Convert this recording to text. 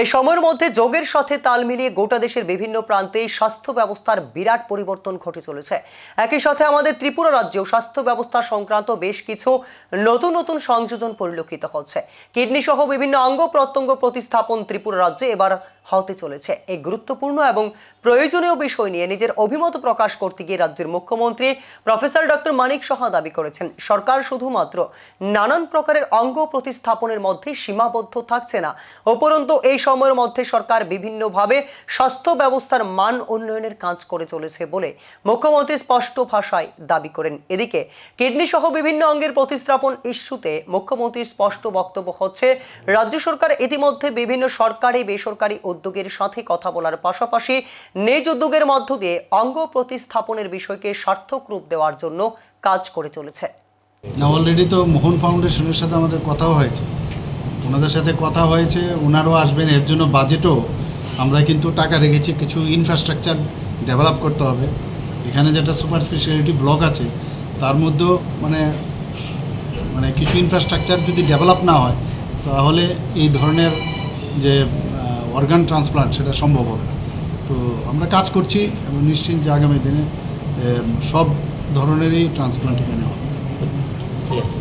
এই সময়ের মধ্যে যোগের সাথে তাল মিলিয়ে গোটা দেশের বিভিন্ন প্রান্তে স্বাস্থ্য ব্যবস্থার বিরাট পরিবর্তন ঘটে চলেছে। একই সাথে আমাদের ত্রিপুরা রাজ্যেও স্বাস্থ্য ব্যবস্থা সংক্রান্ত বেশ কিছু নতুন নতুন সংযোজন পরিলক্ষিত হচ্ছে। কিডনি সহ বিভিন্ন অঙ্গ প্রত্যঙ্গ প্রতিস্থাপন ত্রিপুরা রাজ্যে এবার হতে চলেছে। এই গুরুত্বপূর্ণ এবং প্রয়োজনীয় বিষয় নিয়ে নিজের অভিমত প্রকাশ করতে গিয়ে রাজ্যের মুখ্যমন্ত্রী প্রফেসর ডক্টর মানিক সাহা দাবি করেছেন, সরকার শুধুমাত্র নানান প্রকারের অঙ্গ প্রতিস্থাপনের মধ্যে সীমাবদ্ধ থাকছে না। উপরন্তু, এই সময়ের মধ্যে সরকার বিভিন্নভাবে স্বাস্থ্য ব্যবস্থার মান উন্নয়নের কাজ করে চলেছে বলে মুখ্যমন্ত্রী স্পষ্ট ভাষায় দাবি করেন। এদিকে কিডনি সহ বিভিন্ন অঙ্গের প্রতিস্থাপন ইস্যুতে মুখ্যমন্ত্রীর স্পষ্ট বক্তব্য হচ্ছে, রাজ্য সরকার ইতিমধ্যে বিভিন্ন সরকারি, বেসরকারি উদ্যোগের সাথে কথা বলার পাশাপাশি নিজ উদ্যোগের মধ্য দিয়ে অঙ্গ প্রতিস্থাপনের বিষয়কে সার্থক রূপ দেওয়ার জন্য কাজ করে চলেছে। না অলরেডি তো মোহন ফাউন্ডেশনের সাথে আমাদের কথাও হয়েছে। ওনাদের সাথে কথা হয়েছে, ওনারাও আসবেন, এর জন্য বাজেটও আমরা কিন্তু টাকা রেখেছি, কিছু ইনফ্রাস্ট্রাকচার ডেভেলপ করতে হবে। এখানে যেটা সুপার স্পেশালিটি ব্লক আছে, তার মধ্যেও মানে মানে কিছু ইনফ্রাস্ট্রাকচার যদি ডেভেলপ না হয়, তাহলে এই ধরনের যে অর্গান ট্রান্সপ্লান্ট সেটা সম্ভব হবে না। তো আমরা কাজ করছি এবং নিশ্চিত যে আগামী দিনে সব ধরনেরই ট্রান্সপ্লান্ট এখানে হবে।